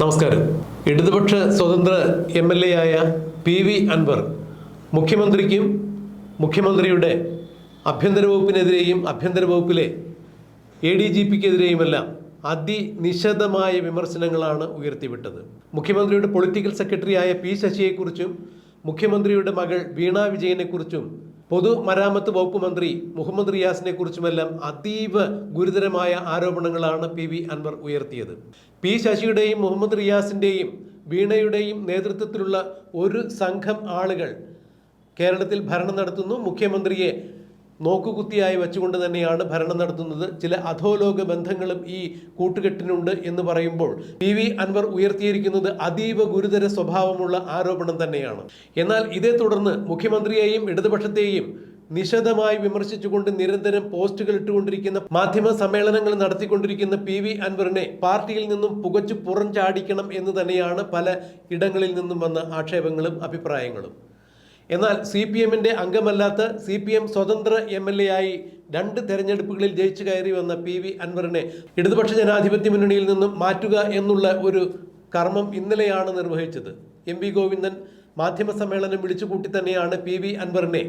നമസ്കാരം. ഇടതുപക്ഷ സ്വതന്ത്ര എം എൽ എ ആയ പി വി അൻവർ മുഖ്യമന്ത്രിക്കും മുഖ്യമന്ത്രിയുടെ ആഭ്യന്തര വകുപ്പിനെതിരെയും ആഭ്യന്തര വകുപ്പിലെ എ ഡി ജി പിക്കെതിരെയുമെല്ലാം അതിനിശിതമായ വിമർശനങ്ങളാണ് ഉയർത്തിവിട്ടത്. മുഖ്യമന്ത്രിയുടെ പൊളിറ്റിക്കൽ സെക്രട്ടറിയായ പി ശശിയെക്കുറിച്ചും മുഖ്യമന്ത്രിയുടെ മകൾ വീണ വിജയനെക്കുറിച്ചും പൊതുമരാമത്ത് വകുപ്പ് മന്ത്രി മുഹമ്മദ് റിയാസിനെ കുറിച്ചുമെല്ലാം അതീവ ഗുരുതരമായ ആരോപണങ്ങളാണ് പി വി അൻവർ ഉയർത്തിയത്. പി ശശിയുടെയും മുഹമ്മദ് റിയാസിന്റെയും വീണയുടെയും നേതൃത്വത്തിലുള്ള ഒരു സംഘം ആളുകൾ കേരളത്തിൽ ഭരണം നടത്തുന്നു. മുഖ്യമന്ത്രിയെ നോക്കുകുത്തിയായി വെച്ചുകൊണ്ട് തന്നെയാണ് ഭരണം നടത്തുന്നത്. ചില അധോലോക ബന്ധങ്ങളും ഈ കൂട്ടുകെട്ടിനുണ്ട് എന്ന് പറയുമ്പോൾ പി വി അൻവർ ഉയർത്തിയിരിക്കുന്നത് അതീവ ഗുരുതര സ്വഭാവമുള്ള ആരോപണം തന്നെയാണ്. എന്നാൽ ഇതേ തുടർന്ന് മുഖ്യമന്ത്രിയെയും ഇടതുപക്ഷത്തെയും നിശദമായി വിമർശിച്ചുകൊണ്ട് നിരന്തരം പോസ്റ്റുകൾ ഇട്ടുകൊണ്ടിരിക്കുന്ന മാധ്യമ സമ്മേളനങ്ങൾ നടത്തിക്കൊണ്ടിരിക്കുന്ന പി വി അൻവറിനെ പാർട്ടിയിൽ നിന്നും പുകച്ചു പുറം ചാടിക്കണം എന്ന് തന്നെയാണ് പല ഇടങ്ങളിൽ നിന്നും വന്ന ആക്ഷേപങ്ങളും അഭിപ്രായങ്ങളും. എന്നാൽ സി പി എമ്മിന്റെ അംഗമല്ലാത്ത സി പി എം സ്വതന്ത്ര എം എൽ എ ആയി രണ്ട് തെരഞ്ഞെടുപ്പുകളിൽ ജയിച്ചു കയറി വന്ന പി വി അൻവറിനെ ഇടതുപക്ഷ ജനാധിപത്യ മുന്നണിയിൽ നിന്നും മാറ്റുക എന്നുള്ള ഒരു കർമ്മം ഇന്നലെയാണ് നിർവഹിച്ചത്. എം വി ഗോവിന്ദൻ മാധ്യമ സമ്മേളനം വിളിച്ചുകൂട്ടി തന്നെയാണ് പി വി അൻവറിനെ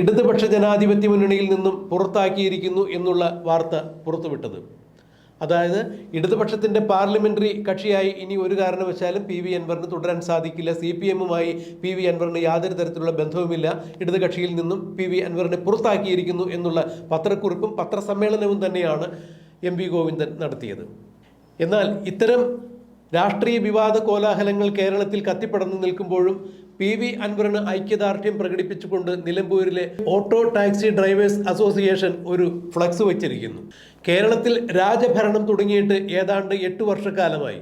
ഇടതുപക്ഷ ജനാധിപത്യ മുന്നണിയിൽ നിന്നും പുറത്താക്കിയിരിക്കുന്നു എന്നുള്ള വാർത്ത പുറത്തുവിട്ടത്. അതായത് ഇടതുപക്ഷത്തിന്റെ പാർലമെന്ററി കക്ഷിയായി ഇനി ഒരു കാരണവശാലും പി വി അൻവറിന് തുടരാൻ സാധിക്കില്ല. സി പി എമ്മുമായി പി വി അൻവറിന് യാതൊരു തരത്തിലുള്ള ബന്ധവുമില്ല. ഇടത് കക്ഷിയിൽ നിന്നും പി വി അൻവറിനെ പുറത്താക്കിയിരിക്കുന്നു എന്നുള്ള പത്രക്കുറിപ്പും പത്രസമ്മേളനവും തന്നെയാണ് എം വി ഗോവിന്ദൻ നടത്തിയത്. എന്നാൽ ഇത്തരം രാഷ്ട്രീയ വിവാദ കോലാഹലങ്ങൾ കേരളത്തിൽ കത്തിപ്പടർന്നു നിൽക്കുമ്പോഴും പി വി അൻവറിന് ഐക്യദാർഢ്യം പ്രകടിപ്പിച്ചുകൊണ്ട് നിലമ്പൂരിലെ ഓട്ടോ ടാക്സി ഡ്രൈവേഴ്സ് അസോസിയേഷൻ ഒരു ഫ്ലക്സ് വച്ചിരിക്കുന്നു. കേരളത്തിൽ രാജഭരണം തുടങ്ങിയിട്ട് ഏതാണ്ട് എട്ട് വർഷക്കാലമായി.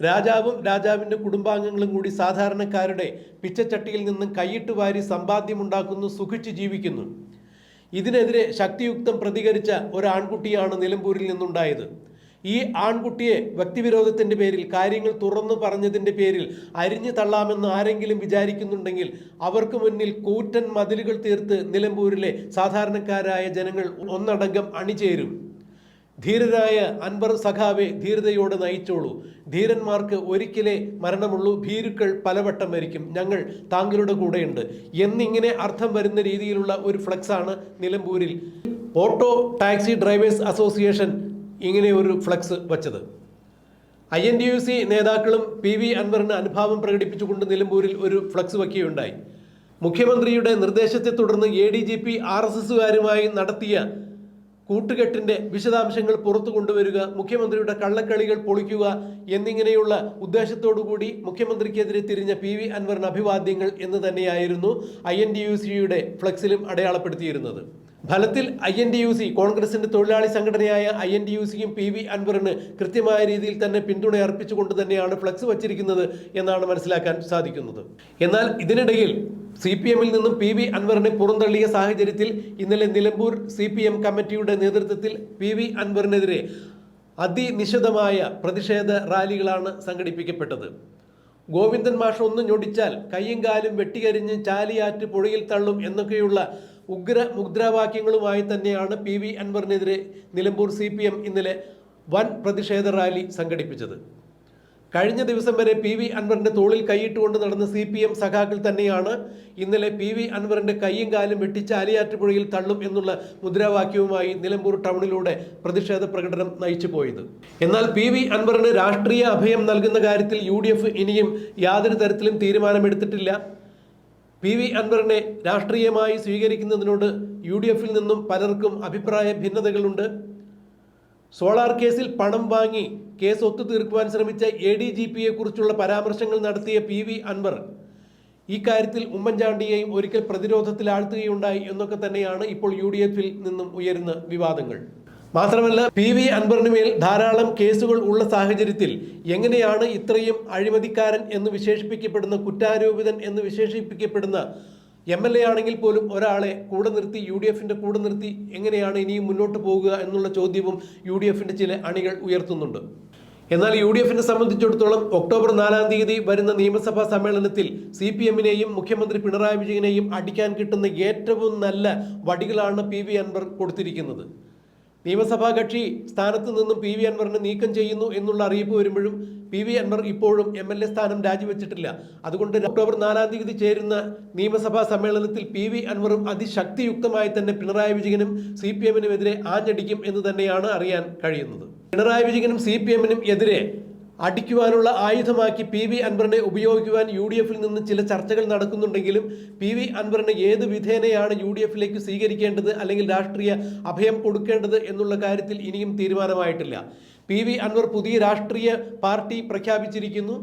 രാജാവും രാജാവിന്റെ കുടുംബാംഗങ്ങളും കൂടി സാധാരണക്കാരുടെ പിച്ചച്ചട്ടിയിൽ നിന്നും കൈയിട്ട് വാരി സമ്പാദ്യമുണ്ടാക്കുന്നു സുഖിച്ച് ജീവിക്കുന്നു. ഇതിനെതിരെ ശക്തിയുക്തം പ്രതികരിച്ച ഒരു ആൺകുട്ടിയാണ് നിലമ്പൂരിൽ നിന്നുണ്ടായത്. ഈ ആൺകുട്ടിയെ വ്യക്തിവിരോധത്തിന്റെ പേരിൽ കാര്യങ്ങൾ തുറന്നു പറഞ്ഞതിന്റെ പേരിൽ അരിഞ്ഞു തള്ളാമെന്ന് ആരെങ്കിലും വിചാരിക്കുന്നുണ്ടെങ്കിൽ അവർക്ക് മുന്നിൽ കൂറ്റൻ മതിലുകൾ തീർത്ത് നിലമ്പൂരിലെ സാധാരണക്കാരായ ജനങ്ങൾ ഒന്നടങ്കം അണിചേരും. ധീരരായ അൻവർ സഖാവെ ധീരതയോടെ നയിച്ചോളൂ. ധീരന്മാർക്ക് ഒരിക്കലേ മരണമുള്ളൂ. ഭീരുക്കൾ പലവട്ടം മരിക്കും. ഞങ്ങൾ താങ്കളുടെ കൂടെയുണ്ട്. എന്നിങ്ങനെ അർത്ഥം വരുന്ന രീതിയിലുള്ള ഒരു ഫ്ലക്സാണ് നിലമ്പൂരിൽ. ഓട്ടോ ടാക്സി ഡ്രൈവേഴ്സ് അസോസിയേഷൻ ഇങ്ങനെ ഒരു ഫ്ലക്സ് വച്ചത്. I N D U C നേതാക്കളും പി വി അൻവറിന് അനുഭാവം പ്രകടിപ്പിച്ചുകൊണ്ട് നിലമ്പൂരിൽ ഒരു ഫ്ലക്സ് വയ്ക്കുകയുണ്ടായി മുഖ്യമന്ത്രിയുടെ നിർദ്ദേശത്തെ തുടർന്ന് A D G P R S എസുകാരുമായി നടത്തിയ കൂട്ടുകെട്ടിന്റെ വിശദാംശങ്ങൾ പുറത്തു കൊണ്ടുവരിക മുഖ്യമന്ത്രിയുടെ കള്ളക്കളികൾ പൊളിക്കുക എന്നിങ്ങനെയുള്ള ഉദ്ദേശത്തോടുകൂടി മുഖ്യമന്ത്രിക്കെതിരെ തിരിഞ്ഞ പി വി അൻവറിന് അഭിവാദ്യങ്ങൾ എന്ന് തന്നെയായിരുന്നു ഐ എൻ ഡി യു സിയുടെ ഫ്ലക്സിലും അടയാളപ്പെടുത്തിയിരുന്നത്. ഫലത്തിൽ I N D U C കോൺഗ്രസിന്റെ തൊഴിലാളി സംഘടനയായ ഐ എൻ ഡി യു സിയും പി വി അൻവറിന് കൃത്യമായ രീതിയിൽ തന്നെ പിന്തുണ അർപ്പിച്ചുകൊണ്ട് തന്നെയാണ് ഫ്ലക്സ് വച്ചിരിക്കുന്നത് എന്നാണ് മനസ്സിലാക്കാൻ സാധിക്കുന്നത്. എന്നാൽ ഇതിനിടയിൽ സി പി എമ്മിൽ നിന്നും പി വി അൻവറിനെ പുറന്തള്ളിയ സാഹചര്യത്തിൽ ഇന്നലെ നിലമ്പൂർ സി പി എം കമ്മിറ്റിയുടെ നേതൃത്വത്തിൽ പി വി അൻവറിനെതിരെ അതിനിശിതമായ പ്രതിഷേധ റാലികളാണ് സംഘടിപ്പിക്കപ്പെട്ടത്. ഗോവിന്ദൻ മാഷ് ഒന്ന് ഞൊടിച്ചാൽ കയ്യും കാലും വെട്ടികരിഞ്ഞ് ചാലിയാറ്റ് പുഴയിൽ തള്ളും എന്നൊക്കെയുള്ള ഉഗ്ര മുദ്രാവാക്യങ്ങളുമായി തന്നെയാണ് പി വി അൻവറിനെതിരെ നിലമ്പൂർ സി പി എം ഇന്നലെ വൻ പ്രതിഷേധ റാലി സംഘടിപ്പിച്ചത്. കഴിഞ്ഞ ദിവസം വരെ പി വി അൻവറിന്റെ തോളിൽ കൈയിട്ടുകൊണ്ട് നടന്ന സി പി എം സഖാക്കൾ തന്നെയാണ് ഇന്നലെ പി വി അൻവറിന്റെ കൈയും കാലും വെട്ടിച്ച് അലിയാറ്റുപുഴയിൽ തള്ളും എന്നുള്ള മുദ്രാവാക്യവുമായി നിലമ്പൂർ ടൗണിലൂടെ പ്രതിഷേധ പ്രകടനം നയിച്ചു പോയത്. എന്നാൽ പി വി അൻവറിന് രാഷ്ട്രീയ അഭയം നൽകുന്ന കാര്യത്തിൽ യു ഇനിയും യാതൊരു തരത്തിലും തീരുമാനമെടുത്തിട്ടില്ല. പി വി അൻവറിനെ രാഷ്ട്രീയമായി സ്വീകരിക്കുന്നതിനോട് യു ഡി എഫിൽ നിന്നും പലർക്കും അഭിപ്രായ ഭിന്നതകളുണ്ട്. സോളാർ കേസിൽ പണം വാങ്ങി കേസ് ഒത്തുതീർക്കുവാൻ ശ്രമിച്ച എ ഡി ജി പിയെ കുറിച്ചുള്ള പരാമർശങ്ങൾ നടത്തിയ പി വി അൻവർ കാര്യത്തിൽ ഉമ്മൻചാണ്ടിയെയും ഒരിക്കൽ പ്രതിരോധത്തിലാഴ്ത്തുകയുണ്ടായി എന്നൊക്കെ തന്നെയാണ് ഇപ്പോൾ യു ഡി എഫിൽ നിന്നും ഉയരുന്ന വിവാദങ്ങൾ. മാത്രമല്ല പി വി അൻവറിന് മേൽ ധാരാളം കേസുകൾ ഉള്ള സാഹചര്യത്തിൽ എങ്ങനെയാണ് ഇത്രയും അഴിമതിക്കാരൻ എന്ന് വിശേഷിപ്പിക്കപ്പെടുന്ന കുറ്റാരോപിതൻ എന്ന് വിശേഷിപ്പിക്കപ്പെടുന്ന എം എൽ എ ആണെങ്കിൽ പോലും ഒരാളെ കൂടെ നിർത്തി യു ഡി എഫിന്റെ കൂടെ നിർത്തി എങ്ങനെയാണ് ഇനിയും മുന്നോട്ട് പോകുക എന്നുള്ള ചോദ്യവും യു ഡി എഫിന്റെ ചില അണികൾ ഉയർത്തുന്നുണ്ട്. എന്നാൽ യു ഡി എഫിനെ സംബന്ധിച്ചിടത്തോളം ഒക്ടോബർ നാലാം തീയതി വരുന്ന നിയമസഭാ സമ്മേളനത്തിൽ സി പി എമ്മിനെയും മുഖ്യമന്ത്രി പിണറായി വിജയനെയും അടിക്കാൻ കിട്ടുന്ന ഏറ്റവും നല്ല വടികളാണ് പി വി അൻവർ കൊടുത്തിരിക്കുന്നത്. നിയമസഭാ കക്ഷി സ്ഥാനത്ത് നിന്നും പി വി അൻവറിനെ നീക്കം ചെയ്യുന്നു എന്നുള്ള അറിയിപ്പ് വരുമ്പോഴും പി വി അൻവർ ഇപ്പോഴും എം എൽ എ സ്ഥാനം രാജിവെച്ചിട്ടില്ല. അതുകൊണ്ട് ഒക്ടോബർ നാലാം തീയതി ചേരുന്ന നിയമസഭാ സമ്മേളനത്തിൽ പി വി അൻവറും അതിശക്തിയുക്തമായി തന്നെ പിണറായി വിജയനും സി പി എമ്മിനുമെതിരെ ആഞ്ഞടിക്കും എന്ന് തന്നെയാണ് അറിയാൻ കഴിയുന്നത്. പിണറായി വിജയനും സി പി എമ്മിനും എതിരെ അടിക്കുവാനുള്ള ആയുധമാക്കി പി വി അൻവറിനെ ഉപയോഗിക്കുവാൻ യു ഡി എഫിൽ നിന്ന് ചില ചർച്ചകൾ നടക്കുന്നുണ്ടെങ്കിലും പി വി അൻവറിനെ ഏത് വിധേനയാണ് യു ഡി എഫിലേക്ക് സ്വീകരിക്കേണ്ടത് അല്ലെങ്കിൽ രാഷ്ട്രീയ അഭയം കൊടുക്കേണ്ടത് എന്നുള്ള കാര്യത്തിൽ ഇനിയും തീരുമാനമായിട്ടില്ല. പി വി അൻവർ പുതിയ രാഷ്ട്രീയ പാർട്ടി പ്രഖ്യാപിച്ചിരിക്കുന്നു.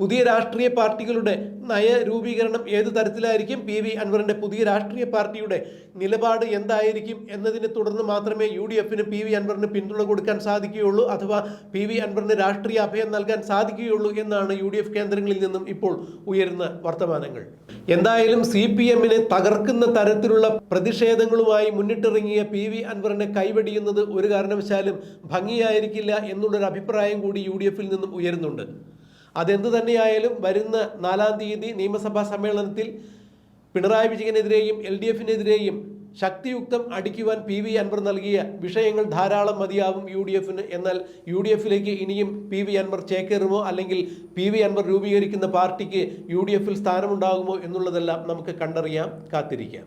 പുതിയ രാഷ്ട്രീയ പാർട്ടികളുടെ നയരൂപീകരണം ഏത് തരത്തിലായിരിക്കും? പി വി അൻവറിന്റെ പുതിയ രാഷ്ട്രീയ പാർട്ടിയുടെ നിലപാട് എന്തായിരിക്കും എന്നതിനെ തുടർന്ന് മാത്രമേ യു ഡി എഫിന് പി വി അൻവറിന് പിന്തുണ കൊടുക്കാൻ സാധിക്കുകയുള്ളൂ അഥവാ പി വി അൻവറിന് രാഷ്ട്രീയ അഭയം നൽകാൻ സാധിക്കുകയുള്ളൂ എന്നാണ് യു ഡി എഫ് കേന്ദ്രങ്ങളിൽ നിന്നും ഇപ്പോൾ ഉയരുന്ന വർത്തമാനങ്ങൾ. എന്തായാലും സി പി എമ്മിനെ തകർക്കുന്ന തരത്തിലുള്ള പ്രതിഷേധങ്ങളുമായി മുന്നിട്ടിറങ്ങിയ പി വി അൻവറിനെ കൈവെടിയുന്നത് ഒരു കാരണവശാലും ഭംഗിയായിരിക്കില്ല എന്നുള്ളൊരു അഭിപ്രായം കൂടി യു ഡി എഫിൽ നിന്നും ഉയരുന്നുണ്ട്. അതെന്ത് തന്നെയായാലും വരുന്ന നാലാം തീയതി നിയമസഭാ സമ്മേളനത്തിൽ പിണറായി വിജയനെതിരെയും എൽ ഡി എഫിനെതിരെയും ശക്തിയുക്തം അടിക്കുവാൻ പി വി അൻവർ നൽകിയ വിഷയങ്ങൾ ധാരാളം മതിയാവും യു ഡി എഫിന്. എന്നാൽ യു ഡി എഫിലേക്ക് ഇനിയും പി വി അൻവർ ചേക്കേറുമോ അല്ലെങ്കിൽ പി വി അൻവർ രൂപീകരിക്കുന്ന പാർട്ടിക്ക് യു ഡി എഫിൽ സ്ഥാനമുണ്ടാകുമോ എന്നുള്ളതെല്ലാം നമുക്ക് കണ്ടറിയാം കാത്തിരിക്കാം.